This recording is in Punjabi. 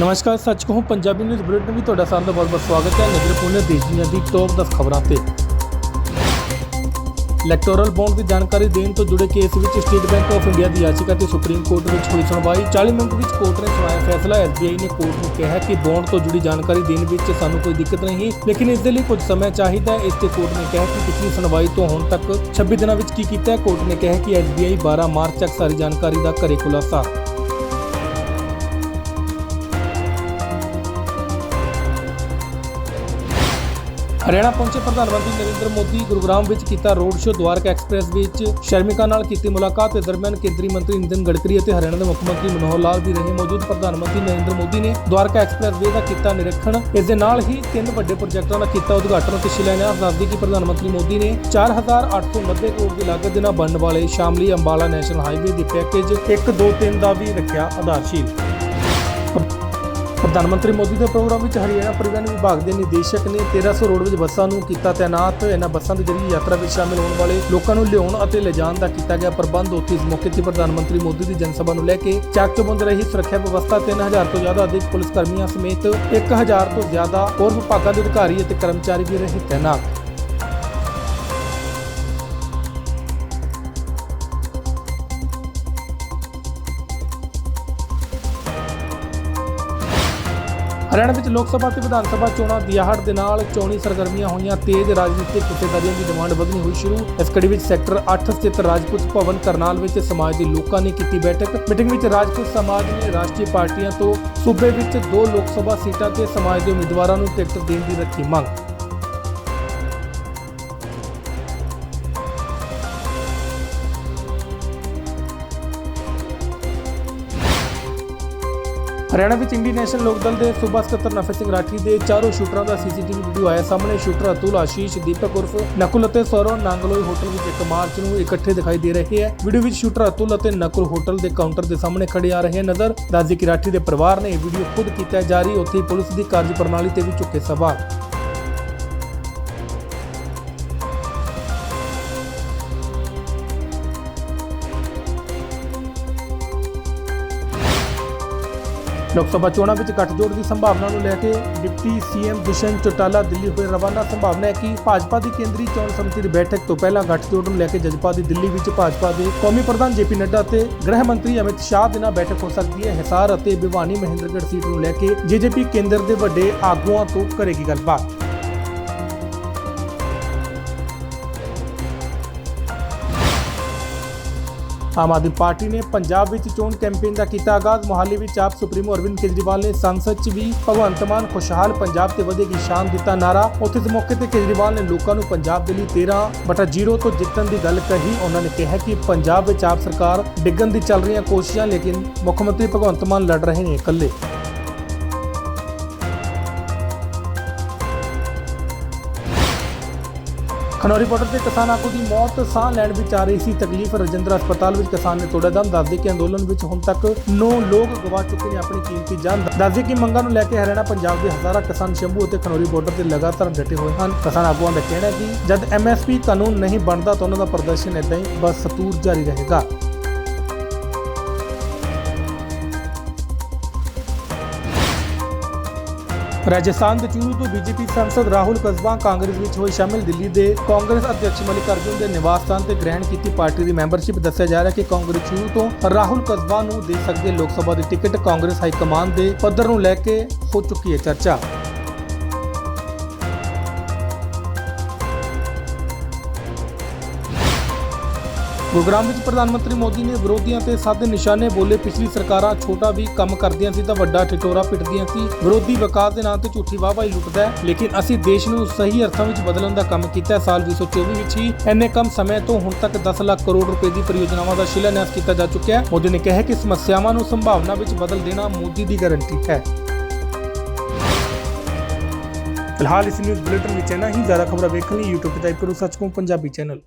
ਨਮਸਕਾਰ, ਸੱਚ ਕਹੂੰ, ਪੰਜਾਬੀ ਨਿਊਜ਼ ਬੁਲੇਟਿਨ ਵੀ ਤੁਹਾਡਾ ਸਾਰਿਆਂ ਦਾ ਬਹੁਤ-ਬਹੁਤ ਸਵਾਗਤ ਹੈ। ਨਜ਼ਰ ਪੁਣੇ ਦੇਸ਼ ਦੁਨੀਆ ਦੀ ਟੌਪ 10 ਖਬਰਾਂ ਤੇ। ਇਲੈਕਟੋਰਲ ਬੌਂਡ ਦੀ ਜਾਣਕਾਰੀ ਦੇਣ ਤੋਂ ਜੁੜੇ ਕੇਸ ਵਿੱਚ ਸਟੇਟ ਬੈਂਕ ਆਫ ਇੰਡੀਆ ਦੀ ਯਾਚੀਕਾ ਤੇ ਸੁਪਰੀਮ ਕੋਰਟ ਵਿੱਚ ਹੋਈ ਸੁਣਵਾਈ। 40 ਮਿੰਟ ਵਿੱਚ ਕੋਰਟ ਨੇ ਸੁਣਾਇਆ ਫੈਸਲਾ। ਐਸਬੀਆਈ ਨੇ ਕੋਰਟ ਨੂੰ ਕਿਹਾ ਕਿ ਬੌਂਡ ਤੋਂ ਜੁੜੀ ਜਾਣਕਾਰੀ ਦੇਣ ਵਿੱਚ ਸਾਨੂੰ ਕੋਈ ਦਿੱਕਤ ਨਹੀਂ, ਲੇਕਿਨ ਇਸ ਦੇ ਲਈ ਕੁਝ ਸਮਾਂ ਚਾਹੀਦਾ ਹੈ। ਇਸ ਤੇ ਕੋਰਟ ਨੇ ਕਿਹਾ ਕਿ ਪਿਛਲੀ ਸੁਣਵਾਈ ਤੋਂ ਹੁਣ ਤੱਕ 26 ਦਿਨਾਂ ਵਿੱਚ ਕੀ ਕੀਤਾ ਹੈ। ਕੋਰਟ ਨੇ ਕਿਹਾ ਕਿ ਐਸਬੀਆਈ 12 ਮਾਰਚ ਤੱਕ ਸਾਰੀ ਜਾਣਕਾਰੀ ਦਾ ਕਰੇ ਖੁਲਾਸਾ। ਹਰਿਆਣਾ ਪਹੁੰਚੇ ਪ੍ਰਧਾਨ ਮੰਤਰੀ ਨਰਿੰਦਰ ਮੋਦੀ ਗੁਰੂਗ੍ਰਾਮ ਵਿੱਚ ਕੀਤਾ ਰੋਡ ਸ਼ੋਅ ਦਵਾਰਕਾ ਐਕਸਪ੍ਰੈਸ ਵਿੱਚ ਸ਼ਰਮਿਕਾ ਨਾਲ ਕੀਤੀ ਮੁਲਾਕਾਤ ਦੇ ਦਰਮਿਆਨ ਕੇਂਦਰੀ ਮੰਤਰੀ ਨਿਤਿਨ ਗਡਕਰੀ ਅਤੇ ਹਰਿਆਣਾ ਦੇ ਮੁੱਖ ਮੰਤਰੀ ਮਨੋਹਰ ਲਾਲ ਵੀ ਰਹੇ। ਮੌਜੂਦ ਪ੍ਰਧਾਨ ਮੰਤਰੀ ਨਰਿੰਦਰ ਮੋਦੀ ਨੇ ਦਵਾਰਕਾ ਐਕਸਪ੍ਰੈਸ ਵੇ ਦਾ ਕੀਤਾ ਨਿਰੀਖਣ। ਇਸ ਦੇ ਨਾਲ ਹੀ ਤਿੰਨ ਵੱਡੇ ਪ੍ਰੋਜੈਕਟਾਂ ਦਾ ਕੀਤਾ ਉਦਘਾਟਨ ਅਤੇ ਸ਼ਿਲਾਨਿਆਸ ਦੱਸਦੀ ਕਿ ਪ੍ਰਧਾਨ ਮੰਤਰੀ ਮੋਦੀ ਨੇ 4890 ਕਰੋੜ ਦੀ ਲਾਗਤ ਦੇ ਨਾਲ ਬਣਨ ਵਾਲੇ ਸ਼ਾਮਲੀ ਅੰਬਾਲਾ ਨੈਸ਼ਨਲ ਹਾਈਵੇ ਦੇ ਪੈਕੇਜ 1 2 3 ਦਾ ਵੀ ਰੱਖਿਆ ਆਧਾਰਸ਼ੀਲ ਪ੍ਰਧਾਨ ਮੰਤਰੀ ਮੋਦੀ ਦੇ ਪ੍ਰੋਗਰਾਮ ਵਿੱਚ ਹਰਿਆਣਾ ਪਰਿਵਹਨ ਵਿਭਾਗ ਦੇ ਨਿਦੇਸ਼ਕ ਨੇ 1300 ਵਿੱਚ ਬੱਸਾਂ ਨੂੰ ਕੀਤਾ ਤਾਇਨਾਤ। ਇਹਨਾਂ ਬੱਸਾਂ ਦੇ ਜ਼ਰੀਏ ਯਾਤਰਾ ਵਿੱਚ ਸ਼ਾਮਿਲ ਹੋਣ ਵਾਲੇ ਲੋਕਾਂ ਨੂੰ ਲਿਆਉਣ ਅਤੇ ਲਿਜਾਣ ਦਾ ਕੀਤਾ ਗਿਆ ਪ੍ਰਬੰਧ। ਉੱਥੇ ਇਸ ਮੌਕੇ ਤੇ ਪ੍ਰਧਾਨ ਮੰਤਰੀ ਮੋਦੀ ਦੀ ਜਨਸਭਾ ਨੂੰ ਲੈ ਕੇ ਚਾਕ ਚੌਬੰਦ ਰਹੀ ਸੁਰੱਖਿਆ ਵਿਵਸਥਾ 3000 ਤੋਂ ਜ਼ਿਆਦਾ ਅਧਿਕ ਪੁਲਿਸ ਕਰਮੀਆਂ ਸਮੇਤ 1000 ਤੋਂ ਜ਼ਿਆਦਾ ਹੋਰ ਵਿਭਾਗਾਂ ਦੇ ਅਧਿਕਾਰੀ ਅਤੇ ਕਰਮਚਾਰੀ ਵੀ ਰਹੇ ਤਾਇਨਾਤ ਹਰਿਆਣਾ ਵਿੱਚ ਲੋਕ ਸਭਾ ਤੇ ਵਿਧਾਨ ਸਭਾ ਚੋਣਾਂ ਦਿਹਾੜ ਦੇ ਨਾਲ ਚੋਣੀ ਸਰਗਰਮੀਆਂ ਹੋਈਆਂ, ਤੇਜ਼ ਰਾਜਨੀਤਿਕ ਹਿੱਸੇਦਾਰੀਆਂ ਦੀ ਡਿਮਾਂਡ ਵਧਣੀ ਹੋਈ ਸ਼ੁਰੂ। ਇਸ ਕੜੀ ਵਿੱਚ ਸੈਕਟਰ 8 ਸਥਿਤ ਰਾਜਪੂਤ ਭਵਨ ਕਰਨਾਲ ਵਿੱਚ ਸਮਾਜ ਦੇ ਲੋਕਾਂ ਨੇ ਕੀਤੀ ਬੈਠਕ। ਮੀਟਿੰਗ ਵਿੱਚ ਰਾਜਪੂਤ ਸਮਾਜ ਨੇ ਰਾਸ਼ਟਰੀ ਪਾਰਟੀਆਂ ਤੋਂ ਸੂਬੇ ਵਿੱਚ ਦੋ ਲੋਕ ਸਭਾ ਸੀਟਾਂ ਤੇ ਸਮਾਜ ਦੇ ਉਮੀਦਵਾਰਾਂ ਨੂੰ ਟਿਕਟ ਦੇਣ ਦੀ ਰੱਖੀ ਮੰਗ। ਹਰਿਆਣਾ ਵਿੱਚ ਇੰਡੀਅਨ ਨੈਸ਼ਨਲ ਲੋਕ ਦਲ ਦੇ ਸੂਬਾ ਸਕੱਤਰ ਨਫੇ ਸਿੰਘ ਰਾਠੀ ਦੇ ਚਾਰੋਂ ਸ਼ੂਟਰਾਂ ਦਾ ਸੀਸੀਟੀਵੀ ਵੀਡੀਓ ਆਇਆ ਸਾਹਮਣੇ। ਸ਼ੂਟਰ ਅਤੁਲ, ਆਸ਼ੀਸ਼, ਦੀਪਕ ਉਰਫ ਨਕੁਲ ਅਤੇ ਸੌਰਵ ਨਾਂਗਲੋਈ ਹੋਟਲ ਵਿੱਚ 1 ਮਾਰਚ ਨੂੰ ਇਕੱਠੇ ਦਿਖਾਈ ਦੇ ਰਹੇ ਹੈ। ਵੀਡੀਓ ਵਿੱਚ ਸ਼ੂਟਰ ਅਤੁਲ ਅਤੇ ਨਕੁਲ ਹੋਟਲ ਦੇ ਕਾਊਂਟਰ ਦੇ ਸਾਹਮਣੇ ਖੜੇ ਆ ਰਹੇ ਨਜ਼ਰ। ਦਾਜੀ ਕਿ ਰਾਠੀ ਦੇ ਪਰਿਵਾਰ ਨੇ ਇਹ ਵੀਡੀਓ ਖੁਦ ਕੀਤਾ ਜਾਰੀ। ਉੱਥੇ ਪੁਲਿਸ ਦੀ ਕਾਰਜ ਪ੍ਰਣਾਲੀ ਤੇ ਵੀ ਚੁੱਕੇ ਸਵਾਲ। ਲੋਕ ਸਭਾ ਚੋਣਾਂ ਵਿੱਚ ਗੱਠਜੋੜ ਦੀ ਸੰਭਾਵਨਾ ਨੂੰ ਲੈ ਕੇ ਡਿਪਟੀ ਸੀਐਮ ਦੁਸ਼ਯੰਤ ਚੌਟਾਲਾ ਦਿੱਲੀ ਹੋਏ ਰਵਾਨਾ। ਸੰਭਾਵਨਾ ਹੈ ਕਿ ਭਾਜਪਾ ਦੀ ਕੇਂਦਰੀ ਚੋਣ ਸਮਿਤੀ ਦੀ ਬੈਠਕ ਤੋਂ ਪਹਿਲਾਂ ਗੱਠਜੋੜ ਨੂੰ ਲੈ ਕੇ ਜਜਪਾ ਦੀ ਦਿੱਲੀ ਵਿੱਚ ਭਾਜਪਾ ਦੇ ਕੌਮੀ ਪ੍ਰਧਾਨ ਜੇਪੀ ਨੱਡਾ ਅਤੇ ਗ੍ਰਹਿ ਮੰਤਰੀ ਅਮਿਤ ਸ਼ਾਹ ਦੇ ਨਾਲ ਬੈਠਕ ਹੋ ਸਕਦੀ ਹੈ। ਹਿਸਾਰ ਅਤੇ ਭਿਵਾਨੀ ਮਹਿੰਦਰਗੜ੍ਹ ਸੀਟ ਨੂੰ ਲੈ ਕੇ ਜੇਜੇਪੀ ਕੇਂਦਰ ਦੇ ਵੱਡੇ ਆਗੂਆਂ ਤੋਂ ਕਰੇਗੀ ਗੱਲਬਾਤ। ਆਮ ਆਦਮੀ ਪਾਰਟੀ ਨੇ ਪੰਜਾਬ ਵਿੱਚ ਚੋਣ ਕੈਂਪੇਨ ਦਾ ਕੀਤਾ ਆਗਾਜ਼। ਮੁਹਾਲੀ ਵਿੱਚ ਆਪ ਸੁਪਰੀਮੋ ਅਰਵਿੰਦ ਕੇਜਰੀਵਾਲ ਨੇ ਸੰਸਦ 'ਚ ਵੀ ਭਗਵੰਤ ਮਾਨ ਖੁਸ਼ਹਾਲ ਪੰਜਾਬ ਤੇ ਵਧੇਗੀ ਸ਼ਾਨ ਦਿੱਤਾ ਨਾਰਾ ਉੱਥੇ ਇਸ ਮੌਕੇ ਤੇ ਕੇਜਰੀਵਾਲ ਨੇ ਲੋਕਾਂ ਨੂੰ ਪੰਜਾਬ ਦੇ ਲਈ 13 ਬਟਾ 0 ਤੋਂ ਜਿੱਤਣ ਦੀ ਗੱਲ ਕਹੀ। ਉਹਨਾਂ ਨੇ ਕਿਹਾ ਕਿ ਪੰਜਾਬ ਵਿੱਚ ਆਪ ਸਰਕਾਰ ਡਿੱਗਣ ਦੀ ਚੱਲ ਰਹੀਆਂ ਕੋਸ਼ਿਸ਼ਾਂ, ਲੇਕਿਨ ਮੁੱਖ ਮੰਤਰੀ ਭਗਵੰਤ ਮਾਨ ਲੜ ਰਹੇ ਨੇ ਇਕੱਲੇ। ਖਨੌਰੀ ਬਾਰਡਰ ਤੇ ਕਿਸਾਨ ਆਗੂ ਦੀ ਮੌਤ, ਸਾਹ ਲੈਣ ਵਿੱਚ ਆ ਰਹੀ ਸੀ ਤਕਲੀਫ। ਰਜਿੰਦਰ ਹਸਪਤਾਲ ਵਿੱਚ ਕਿਸਾਨ ਨੇ ਤੋੜਿਆ ਦਮ। ਦੱਸਦੇ ਕਿ ਅੰਦੋਲਨ ਵਿੱਚ ਹੁਣ ਤੱਕ 9 ਲੋਕ ਗਵਾ ਚੁੱਕੇ ਨੇ ਆਪਣੀ ਕੀਮਤੀ ਜਾਨ। ਦੱਸਦੇ ਕਿ ਮੰਗਾਂ ਨੂੰ ਲੈ ਕੇ ਹਰਿਆਣਾ, ਪੰਜਾਬ ਦੇ ਹਜ਼ਾਰਾਂ ਕਿਸਾਨ ਸ਼ੰਭੂ ਅਤੇ ਖਨੌਰੀ ਬਾਰਡਰ ਤੇ ਲਗਾਤਾਰ ਡਟੇ ਹੋਏ ਹਨ। ਕਿਸਾਨ ਆਗੂਆਂ ਦਾ ਕਹਿਣਾ ਹੈ ਕਿ ਜਦ ਐਮਐਸਪੀ ਕਾਨੂੰਨ ਨਹੀਂ ਬਣਦਾ ਤਾਂ ਉਹਨਾਂ ਦਾ ਪ੍ਰਦਰਸ਼ਨ ਇਦਾਂ ਹੀ ਬਸ ਸਤੂਰ ਜਾਰੀ ਰਹੇਗਾ। ਰਾਜਸਥਾਨ ਦੇ ਚੂਰੂ ਤੋਂ ਬੀਜੇਪੀ ਸੰਸਦ ਰਾਹੁਲ ਕਸਬਾ ਕਾਂਗਰਸ ਵਿੱਚ ਹੋਏ ਸ਼ਾਮਿਲ ਦਿੱਲੀ ਦੇ ਕਾਂਗਰਸ ਅਧਿਕਸ਼ ਮਲਿਕਾਰਜੁਨ ਦੇ ਨਿਵਾਸ ਸਥਾਨ ਤੇ ਗ੍ਰਹਿਣ ਕੀਤੀ ਪਾਰਟੀ ਦੀ ਮੈਂਬਰਸ਼ਿਪ, ਦੱਸਿਆ ਜਾ ਰਿਹਾ ਹੈ ਕਿ ਕਾਂਗਰਸ ਚੂਰੂ ਤੋਂ ਰਾਹੁਲ ਕਸਬਾ ਨੂੰ ਦੇ ਸਕਦੇ ਲੋਕ ਸਭਾ ਦੀ ਟਿਕਟ। ਕਾਂਗਰਸ ਹਾਈ ਕਮਾਂਡ ਦੇ ਪੱਧਰ ਨੂੰ ਲੈ ਕੇ ਹੋ ਚੁੱਕੀ ਹੈ ਚਰਚਾ। ਗੁਰੂਗ੍ਰਾਮ ਵਿੱਚ ਪ੍ਰਧਾਨ ਮੰਤਰੀ ਮੋਦੀ ਨੇ ਵਿਰੋਧੀਆਂ ਤੇ ਸਾਦੇ ਨਿਸ਼ਾਨੇ ਬੋਲੇ ਪਿਛਲੀ ਸਰਕਾਰਾਂ ਛੋਟਾ ਵੀ ਕੰਮ ਕਰਦੀਆਂ ਸੀ ਤਾਂ ਵੱਡਾ ਠਿਟੋਰਾ ਪਿੱਟਦੀਆਂ ਸੀ। ਵਿਰੋਧੀ ਵਿਕਾਸ ਦੇ ਨਾਂ ਤੇ ਝੂਠੀ ਵਾਹਵਾਹੀ ਲੁੱਟਦਾ ਹੈ। ਲੇਕਿਨ ਅਸੀਂ ਦੇਸ਼ ਨੂੰ ਸਹੀ ਅਰਥਾਂ ਵਿੱਚ ਬਦਲਣ ਦਾ ਕੰਮ ਕੀਤਾ ਹੈ। ਸਾਲ 2024 ਵਿੱਚ ਹੀ ਇੰਨੇ ਕਮ ਸਮੇਂ ਤੋਂ ਹੁਣ ਤੱਕ 10 ਲੱਖ ਕਰੋੜ ਰੁਪਏ ਦੀ ਪਰਿਯੋਜਨਾਵਾਂ ਦਾ ਸ਼ਿਲਾਨਿਆਸ ਕੀਤਾ ਜਾ ਚੁੱਕਿਆ ਹੈ। ਮੋਦੀ ਨੇ ਕਿਹਾ ਕਿ ਸਮੱਸਿਆਵਾਂ ਨੂੰ ਸੰਭਾਵਨਾ ਵਿੱਚ ਬਦਲ ਦੇਣਾ ਮੋਦੀ ਦੀ ਗਾਰੰਟੀ ਹੈ। ਫਿਲਹਾਲ ਇਸ ਨਿਊਜ਼ ਬੁਲੇਟਿਨ ਵਿੱਚ ਇੰਨਾ ਹੀ। ਜ਼ਿਆਦਾ ਖਬਰਾਂ ਵੇਖਣ ਲਈ YouTube ਤੇ ਟਾਈਪ ਕਰੋ ਸੱਚਕੋ ਪੰਜਾਬੀ ਚੈਨਲ।